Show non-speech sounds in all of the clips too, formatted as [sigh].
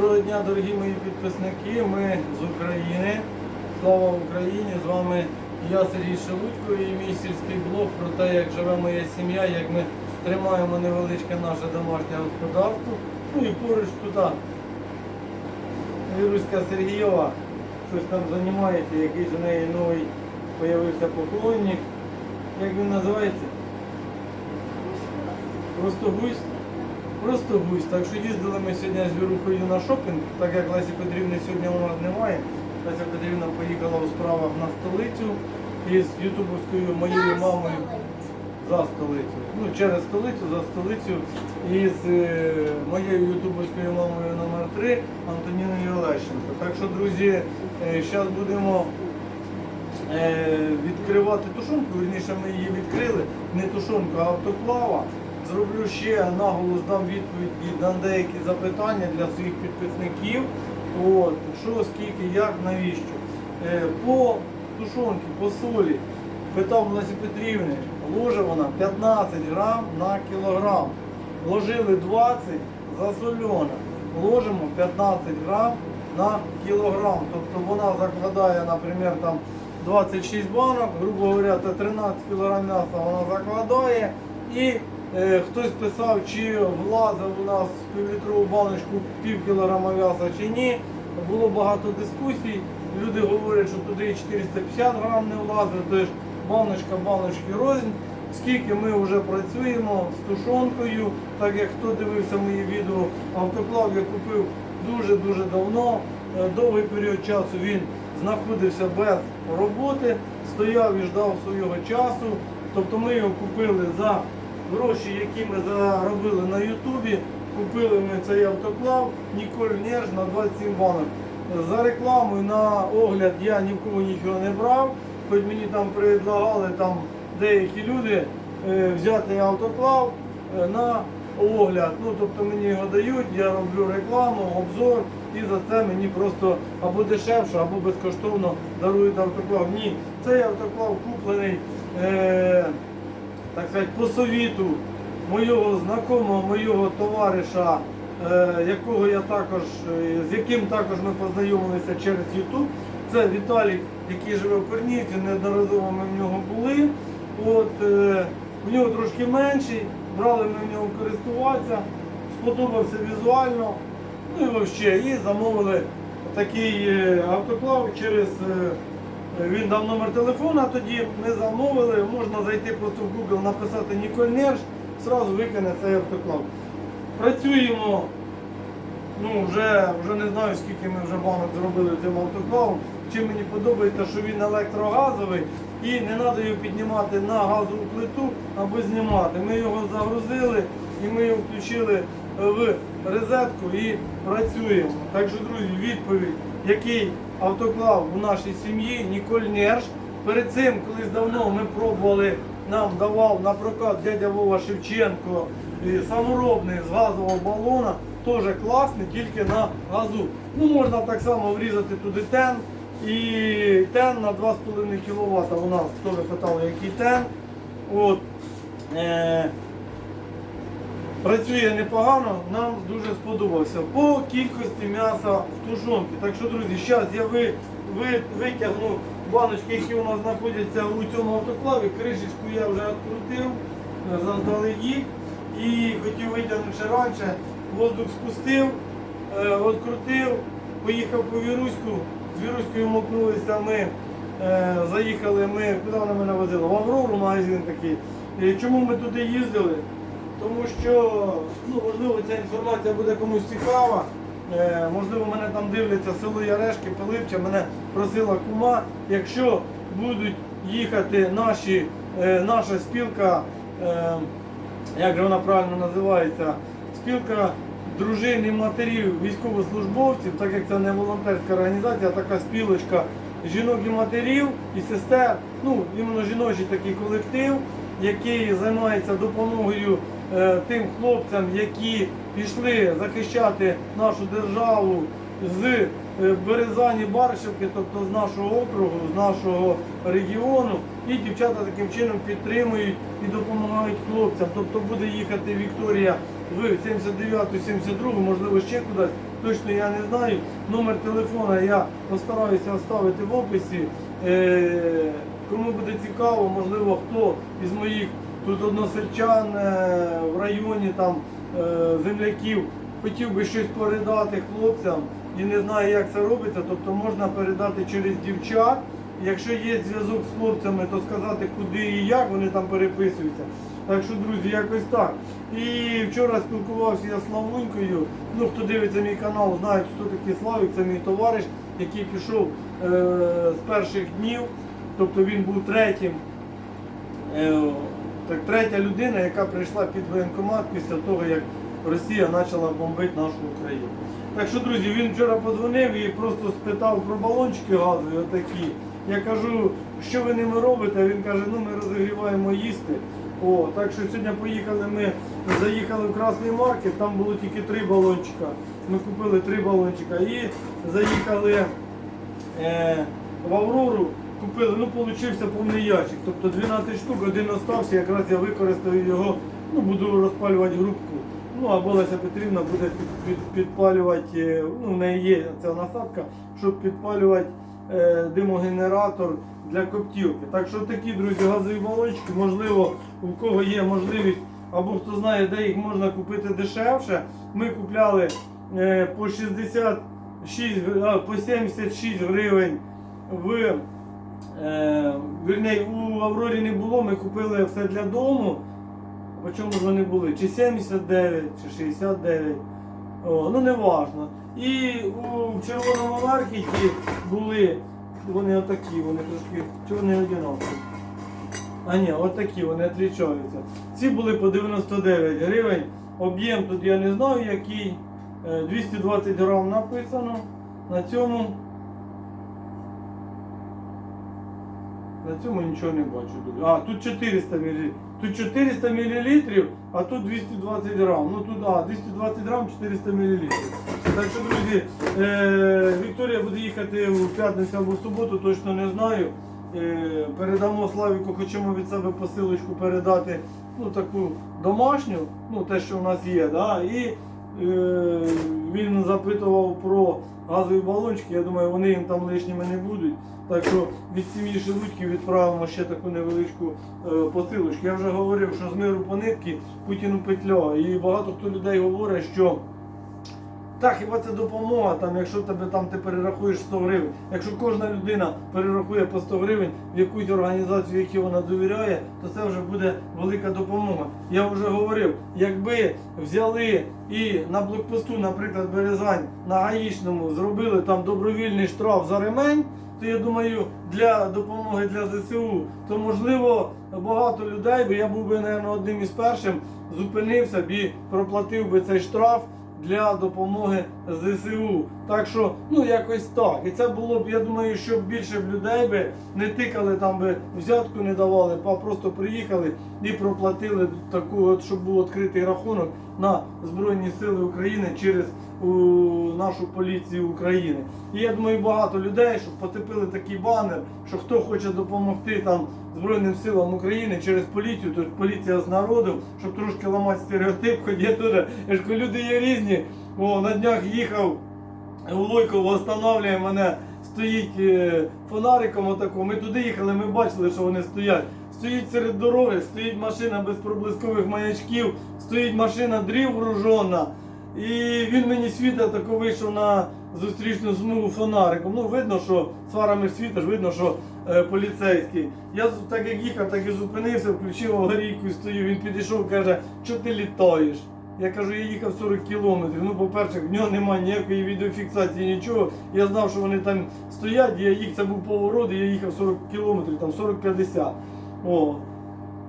Доброго дня, дорогі мої підписники. Ми з України. Слава Україні! З вами я, Сергій Шелудько, і мій сільський блог про те, як живе моя сім'я, як ми тримаємо невеличке наше домашнє господарство. Ну і поруч тут Віруська Сергієва щось там займається, якийсь у неї новий появився поклонник. Як він називається? Просто гусь. Просто гусь. Так що їздили ми сьогодні з Вірухою на шопінг, так як Лесі Петрівни сьогодні у нас немає. Леся Петрівна поїхала у справах на столицю із ютубовською моєю мамою за столицю. Ну, через столицю, за столицю із е, моєю ютубовською мамою номер 3 Антоніною Олещенко. Так що, друзі, зараз будемо е, відкривати тушонку, вірніше ми її відкрили, не тушонку, а автоклава. Зроблю ще наголос, дам відповідь, дам деякі запитання для своїх підписників. От, що, скільки, як, навіщо. Е, по тушонці, по солі, питав Лесі Петрівни, ложе вона 15 грам на кілограм. Ложили 20, засольона. Ложимо 15 грам на кілограм. Тобто вона закладає, наприклад, там 26 банок, грубо говоря, це 13 кг м'яса вона закладає. І хтось писав, чи влазив у нас в півлітрову баночку пів кілограма м'яса чи ні. Було багато дискусій. Люди говорять, що туди 450 грам не влазить, тож баночка, баночки рознь. Скільки ми вже працюємо з тушонкою, так як хто дивився мої відео, автоклав я купив дуже-дуже давно. Е, Довгий період часу він знаходився без роботи, стояв і ждав свого часу. Тобто ми його купили за гроші, які ми заробили на Ютубі. Купили ми цей автоклав Ніколь Нерж на 27 банок. За рекламою на огляд я ні в кого нічого не брав, хоч мені там предлагали там деякі люди е, взяти автоклав е, на огляд. Ну, тобто мені його дають, я роблю рекламу, обзор, і за це мені просто або дешевше, або безкоштовно дарують автоклав. Ні, цей автоклав куплений, е, так сказати, по совіту моєго знакомого, моєго товариша, е, якого я також, е, з яким також ми познайомилися через YouTube. Це Віталій, який живе в Корнівці, неодноразово ми в нього були. От, е, в нього трошки менший, брали ми в нього користуватися, сподобався візуально. Ну і взагалі, і замовили такий е, автоклав через. Е, Він дав номер телефона, тоді ми замовили, можна зайти просто в Google, написати Ніколь Нерж, зразу викине цей автоклав. Працюємо, ну вже, вже не знаю скільки ми вже банок зробили цим автоклавом. Чим мені подобається, що він електрогазовий і не треба його піднімати на газову плиту або знімати. Ми його загрузили і ми його включили в розетку і працюємо. Так що, друзі, відповідь, який автоклав у нашій сім'ї Ніколь Нерш. Перед цим, колись давно ми пробували, нам давав на прокат дядя Вова Шевченко саморобний з газового балона. Теж класний, тільки на газу. Ну, можна так само врізати туди тен. І тен на 2,5 кВт. У нас теж питали, який тен. От. Е, Працює непогано, нам дуже сподобався. По кількості м'яса в тушонці. Так що, друзі, зараз я ви, ви, витягну баночки, які у нас знаходяться у цьому автоклаві. Кришечку я вже відкрутив е, заздалегідь. І хотів витягнути ще раніше. Воздух спустив, е, відкрутив, поїхав по віруську. З віруською мокнулися ми. Е, заїхали ми, куди вона мене возила? В Аврору магазин такий. Чому ми туди їздили? Тому що, ну, можливо, ця інформація буде комусь цікава. Е, можливо, мене там дивляться село Ярешки, Пилипча, мене просила кума. Якщо будуть їхати наші, е, наша спілка, е, як же вона правильно називається, спілка дружин і матерів військовослужбовців, так як це не волонтерська організація, а така спілочка жінок і матерів і сестер, ну, іменно жіночий такий колектив, який займається допомогою тим хлопцям, які пішли захищати нашу державу з е, Березані Баршівки, тобто з нашого округу, з нашого регіону. І дівчата таким чином підтримують і допомагають хлопцям. Тобто буде їхати Вікторія в 79-ту, 72-ту, можливо, ще кудись. Точно я не знаю. Номер телефона я постараюся оставити в описі. Е, Кому буде цікаво, можливо, хто із моїх тут односельчан е, в районі там е, земляків хотів би щось передати хлопцям і не знає, як це робиться, тобто можна передати через дівчат. Якщо є зв'язок з хлопцями, то сказати, куди і як вони там переписуються. Так що, друзі, якось так. І вчора спілкувався я з Славунькою. Ну, хто дивиться мій канал, знає, хто такий Славік, це мій товариш, який пішов е, з перших днів. Тобто він був третім, е, так, третя людина, яка прийшла під воєнкомат після того, як Росія почала бомбити нашу Україну. Так що, друзі, він вчора подзвонив і просто спитав про балончики газові, отакі. Я кажу, що ви ними робите? Він каже, ну ми розігріваємо їсти. О, так що сьогодні поїхали ми, заїхали в Красний маркет, там було тільки три балончика. Ми купили три балончика і заїхали е, в Аврору, купили, ну получився повний ящик. Тобто 12 штук, один остався, якраз я використаю його, ну буду розпалювати грубку. Ну або Леся Петрівна буде під, під, підпалювати, е, ну в неї є ця насадка, щоб підпалювати е, димогенератор для коптілки. Так що такі, друзі, газові балончики, можливо, у кого є можливість, або хто знає, де їх можна купити дешевше. Ми купляли е, по 66, а, по 76 гривень в е, вірні, у Аврорі не було, ми купили все для дому. По чому ж вони були? Чи 79, чи 69. О, ну не важно. І у червоному маркеті були, вони отакі, вони трошки, чи вони? А ні, отакі, вони відрізняються. Ці були по 99 гривень. Об'єм тут я не знаю який. Е, 220 грам написано. На цьому. На цьому нічого не бачу. А, тут 400 мл. Тут 400 мл, а тут 220 грам. Ну тут, а, 220 грам, 400 мл. Так що, друзі, е, Вікторія буде їхати в п'ятницю або в суботу, точно не знаю. Е, передамо Славіку, хочемо від себе посилочку передати ну, таку домашню, ну те, що в нас є. Да? І він запитував про газові балончики. Я думаю, вони їм там лишніми не будуть. Так що від сім'ї Шелудьків відправимо ще таку невеличку е, посилочку. Я вже говорив, що з миру по нитки Путіну петля. І багато хто людей говорить, що так, хіба це допомога, там, якщо тебе там ти перерахуєш 100 гривень. Якщо кожна людина перерахує по 100 гривень в якусь організацію, якій вона довіряє, то це вже буде велика допомога. Я вже говорив, якби взяли і на блокпосту, наприклад, Березань на Гаїчному зробили там добровільний штраф за ремень, то я думаю, для допомоги для ЗСУ, то можливо багато людей, бо я був би, мабуть, одним із першим, зупинився б і проплатив би цей штраф для допомоги ЗСУ. Так що, ну якось так. І це було б, я думаю, щоб більше б людей би не тикали там би взятку не давали, а просто приїхали і проплатили таку, от, щоб був відкритий рахунок на Збройні Сили України через у, нашу поліцію України. І я думаю, багато людей, щоб потепили такий банер, що хто хоче допомогти там Збройним силам України через поліцію, то поліція з народом, щоб трошки ламати стереотип, хоч я теж, я ж люди є різні. О, на днях їхав у Лойково встановлює мене, стоїть е, фонариком отако. Ми туди їхали, ми бачили, що вони стоять. Стоїть серед дороги, стоїть машина без проблискових маячків, стоїть машина дрів гружона. І він мені світить тако вийшов на зустрічну смугу фонариком. Ну, видно, що з фарами світиш, видно, що е, поліцейський. Я так як їхав, так і зупинився, включив аварійку і стою. Він підійшов, каже, що ти літаєш? Я кажу, я їхав 40 кілометрів. Ну, по-перше, в нього немає ніякої відеофіксації, нічого. Я знав, що вони там стоять, я їх, це був поворот, і я їхав 40 кілометрів, там 40-50. О.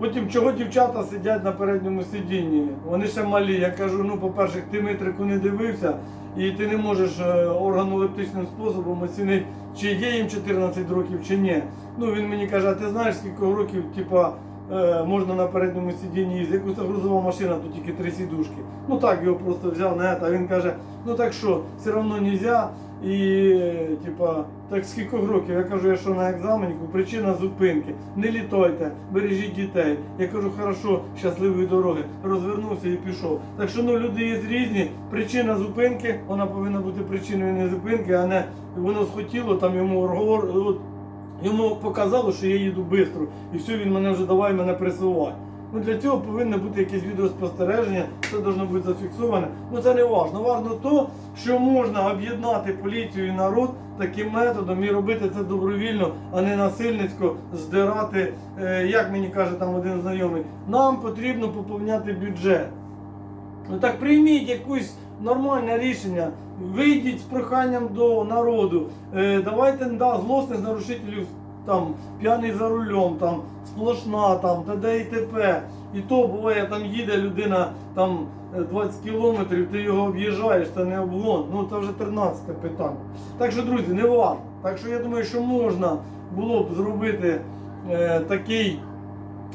Потім чого дівчата сидять на передньому сидінні? Вони ще малі. Я кажу, ну, по-перше, ти метрику не дивився, і ти не можеш е, органолептичним способом оцінити, чи є їм 14 років, чи ні. Ну він мені каже, а ти знаєш, скільки років, типа. е, Можна на передньому сидінні їздити. Якусь грузова машина, то тільки три сідушки. Ну так його просто взяв на це. А він каже, ну так що, все одно не можна. І, типа, так скільки років, я кажу, я що на екзаменіку, причина зупинки. Не літайте, бережіть дітей. Я кажу, хорошо, щасливої дороги. Розвернувся і пішов. Так що ну люди є різні. Причина зупинки, вона повинна бути причиною не зупинки, а не воно схотіло там йому оргор. От, йому показало, що я їду швидко, і все, він мене вже давай мене пресувати. Ну для цього повинно бути якесь відеоспостереження, це повинно бути зафіксоване. Ну це не важно. Важно то, що можна об'єднати поліцію і народ таким методом і робити це добровільно, а не насильницько здирати, е, як мені каже там один знайомий. Нам потрібно поповняти бюджет. Ну так прийміть якусь нормальне рішення. Вийдіть з проханням до народу. Е, давайте да, злосних нарушителів там п'яний за рулем, там сплошна, там т.д. і т.п. І то буває, там їде людина там е, 20 кілометрів, ти його об'їжджаєш, це не обгон. Ну це вже 13 питання. Так що, друзі, не важно. Так що я думаю, що можна було б зробити е, такий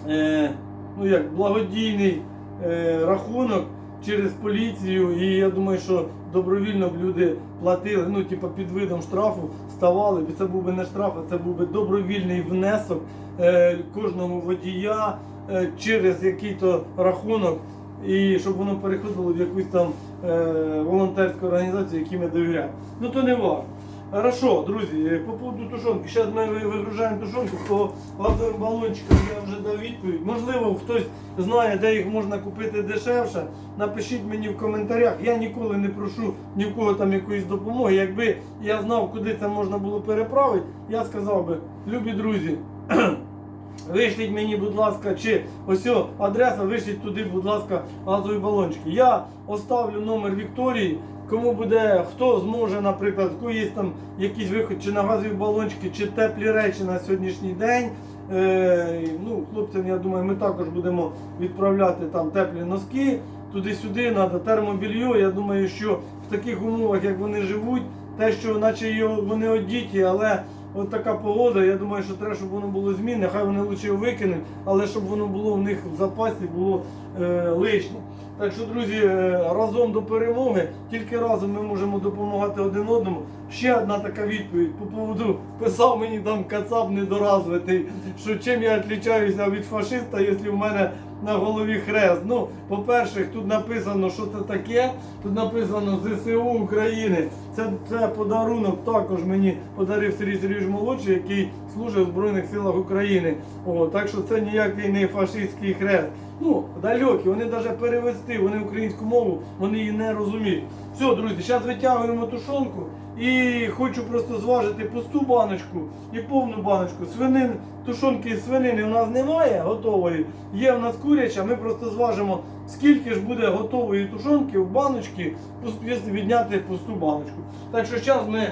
е, ну як благодійний е, рахунок через поліцію, і я думаю, що добровільно б люди платили, ну типу під видом штрафу ставали, бо це був би не штраф, а це був би добровільний внесок е, кожного водія е, через який-то рахунок, і щоб воно переходило в якусь там е, волонтерську організацію, якій ми довіряємо. Ну то не важно. Хорошо, друзі, е, по поводу тушонки. Зараз ми вигружаємо тушонку, по газовим балончикам я вже дав відповідь. Можливо, хтось знає, де їх можна купити дешевше. Напишіть мені в коментарях. Я ніколи не прошу ні в кого там якоїсь допомоги. Якби я знав, куди це можна було переправити, я сказав би, любі друзі. [clears throat] Вишліть мені, будь ласка, чи ось адреса, вишліть туди, будь ласка, газові балончики. Я оставлю номер Вікторії. Кому буде, хто зможе, наприклад, кого є там якийсь виход, чи на газові балончики, чи теплі речі на сьогоднішній день. Е, ну, хлопцям, я думаю, ми також будемо відправляти там теплі носки. Туди-сюди треба термобільйо. Я думаю, що в таких умовах, як вони живуть, те, що наче його вони одіті, але от така погода, я думаю, що треба, щоб воно було змінне, хай вони лучше викинуть, але щоб воно було в них в запасі, було е, лишнє. Так що, друзі, е, разом до перемоги, тільки разом ми можемо допомагати один одному. Ще одна така відповідь по поводу писав мені там кацап недоразвитий, що чим я відрізняюся від фашиста, якщо в мене на голові хрест. Ну, по-перше, тут написано, що це таке. Тут написано ЗСУ України. Це, це подарунок також мені подарив Сергій Сергійович молодший, який служить в Збройних силах України. О, так що це ніякий не фашистський хрест. Ну, далекі, вони навіть перевести, вони українську мову, вони її не розуміють. Все, друзі, зараз витягуємо тушонку і хочу просто зважити пусту баночку і повну баночку. Свинин, тушонки з свинини у нас немає готової. Є в нас куряча, ми просто зважимо, скільки ж буде готової тушонки в баночці, відняти пусту баночку. Так що зараз ми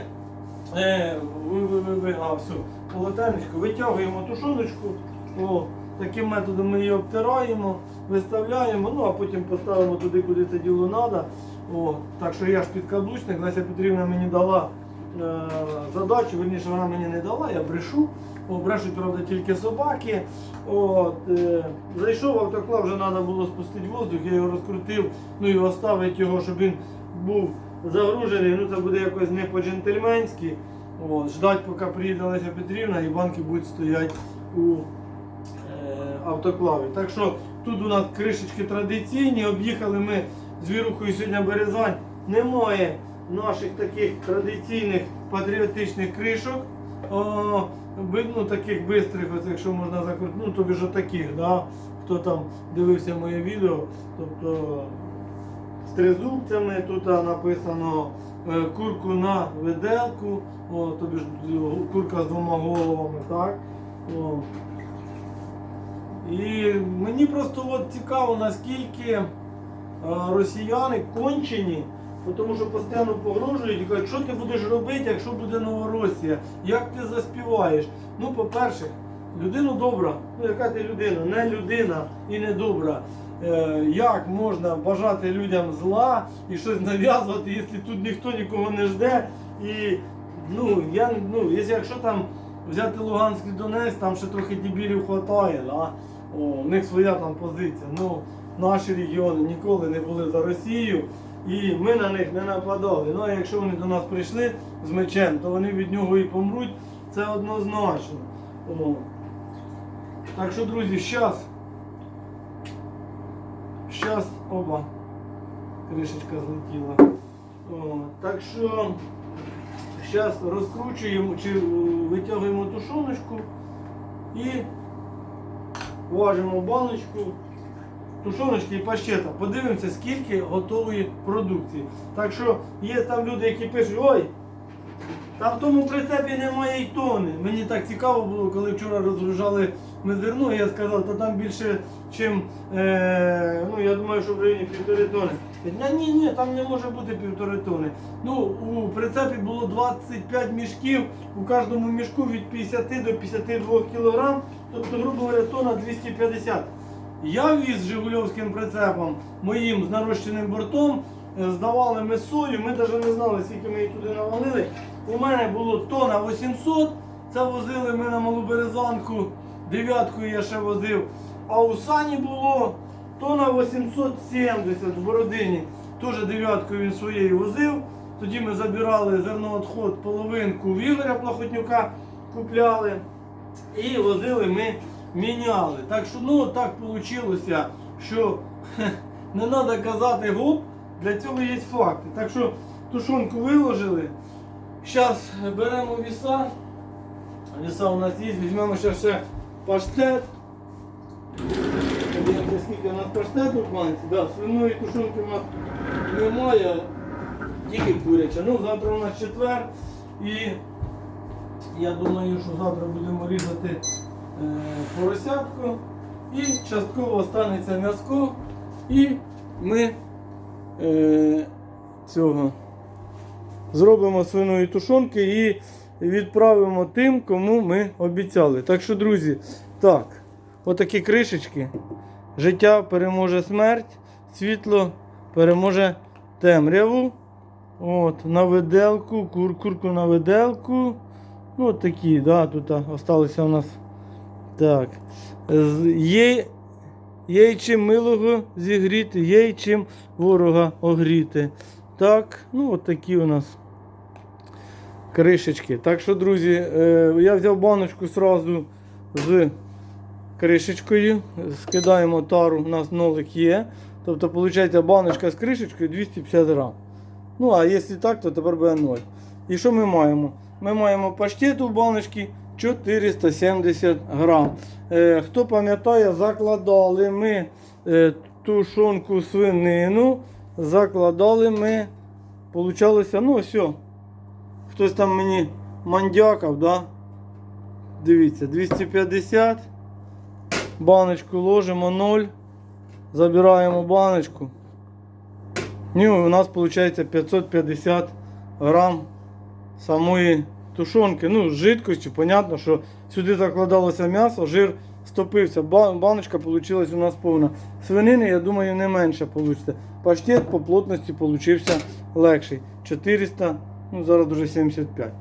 е, ви, ви, ви, ви, а, все, полотенечко, витягуємо тушоночку. О, таким методом ми її обтираємо, виставляємо, ну а потім поставимо туди, куди це діло треба. О, так що я ж підкаблучник, Леся Петрівна мені дала е, задачу, верніше вона мені не дала, я брешу. О, брешуть, правда, тільки собаки. От, е, зайшов автоклав, вже треба було спустити воздух, я його розкрутив, ну і оставити його, щоб він був загружений. Ну це буде якось не по-джентльменськи. Ждать, поки приїде Леся Петрівна і банки будуть стояти у е, автоклаві. Так що тут у нас кришечки традиційні, об'їхали ми з вірухою сьогодні Березань. Немає наших таких традиційних патріотичних кришок. Ну, таких бистрих, якщо можна закрутити, ну тобі ж таких, да? хто там дивився моє відео, тобто з тризубцями, тут написано е, курку на виделку, о, тобі ж е, курка з двома головами, так? О. І мені просто от цікаво, наскільки е, росіяни кончені, тому що постійно погрожують і кажуть, що ти будеш робити, якщо буде Новоросія, як ти заспіваєш. Ну, по-перше, людину добра, ну яка ти людина, не людина і не добра. Е, як можна бажати людям зла і щось нав'язувати, якщо тут ніхто нікого не жде. І ну, я, ну, якщо, там взяти Луганськ і Донецьк, там ще трохи дебілів вистачає, да? У них своя там позиція. Ну, наші регіони ніколи не були за Росію. І ми на них не нападали. Ну а якщо вони до нас прийшли з мечем, то вони від нього і помруть. Це однозначно. О. Так що, друзі, зараз. Зараз, оба, кришечка злетіла. О, так що зараз розкручуємо чи е, витягуємо тушоночку і важимо баночку тушоночки і пащета. Подивимося, скільки готової продукції. Так що є там люди, які пишуть, ой, там в тому прицепі немає й тони. Мені так цікаво було, коли вчора розгружали зерно, я сказав, та там більше, чим, е, ну я думаю, що в районі півтори тони. Ні, ні, там не може бути півтори тони. Ну, у прицепі було 25 мішків, у кожному мішку від 50 до 52 кг, тобто, грубо говоря, тонна 250. Я віз Жигульовським прицепом моїм з нарощеним бортом, е, здавали ми сою, ми навіть не знали, скільки ми її туди навалили. У мене було тонна 800, це возили ми на малу березанку, дев'яткою я ще возив. А у Сані було тонна 870 в Бородині. Теж дев'яткою він своєю возив. Тоді ми забирали зерноотход половинку в Ігоря Плахотнюка, купляли. І возили ми міняли. Так що ну так вийшло, що не треба казати гоп, для цього є факти. Так що тушонку виложили. Зараз беремо віса. Віса у нас є, візьмемо ще, ще паштет. Подивимося, скільки у нас паштету в банці. Да, свиної тушонки у нас немає, тільки куряча. Ну, завтра у нас четвер. І я думаю, що завтра будемо різати поросятку. І частково останеться м'яско. І ми е, цього зробимо свиної тушонки і відправимо тим, кому ми обіцяли. Так що, друзі, так, отакі кришечки. Життя переможе смерть, світло переможе темряву. От, на виделку, кур, курку на виделку. Ну, от такі, да, тут осталися у нас. Так. Є, чим милого зігріти, є чим ворога огріти. Так, ну от такі у нас кришечки. Так що, друзі, е, я взяв баночку сразу з кришечкою. Скидаємо тару, у нас нолик є. Тобто, виходить, баночка з кришечкою 250 грам. Ну, а якщо так, то тепер буде 0. І що ми маємо? Ми маємо паштет у баночці 470 грам. Е, хто пам'ятає, закладали ми е, тушонку свинину, закладали ми, получалося, ну все. Хтось там мені мандякав, да? Дивіться, 250. Баночку ложимо 0. Забираємо баночку. Ну, у нас виходить 550 грам самої тушонки. Ну, з жидкостю, понятно, що сюди закладалося м'ясо, жир стопився. Баночка вийшла у нас повна. Свинини, я думаю, не менше вийде. Паштет по плотності получився легший. 400, ну зараз вже 75.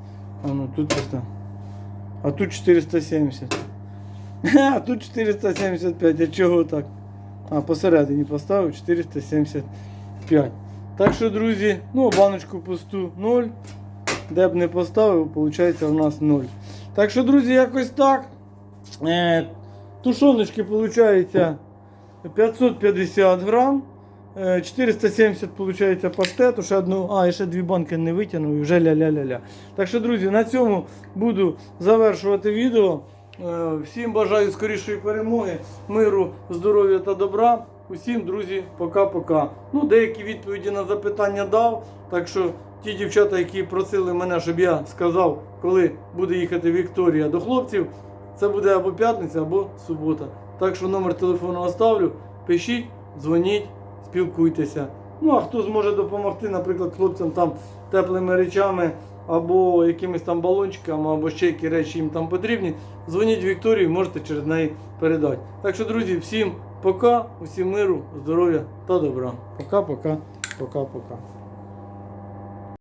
А ну тут 300. А тут 470. А тут 475. А чого так? А, посередині поставив 475. Так що, друзі, ну, баночку пусту 0. Де б не поставив, виходить у нас 0. Так що, друзі, якось так. Е, тушоночки виходить 550 грам. Е, 470 виходить паштету, ще одну, а, і ще дві банки не витягнув і вже ля-ля-ля-ля. Так що, друзі, на цьому буду завершувати відео. Е, Всім бажаю скорішої перемоги, миру, здоров'я та добра. Усім, друзі, пока-пока. Ну, деякі відповіді на запитання дав. Так що ті дівчата, які просили мене, щоб я сказав, коли буде їхати Вікторія до хлопців, це буде або п'ятниця, або субота. Так що номер телефону оставлю. Пишіть, дзвоніть, спілкуйтеся. Ну а хто зможе допомогти, наприклад, хлопцям там теплими речами або якимись там балончиками, або ще які речі їм там потрібні, дзвоніть Вікторії, можете через неї передати. Так що, друзі, всім пока, усім миру, здоров'я та добра. Пока-пока, пока-пока.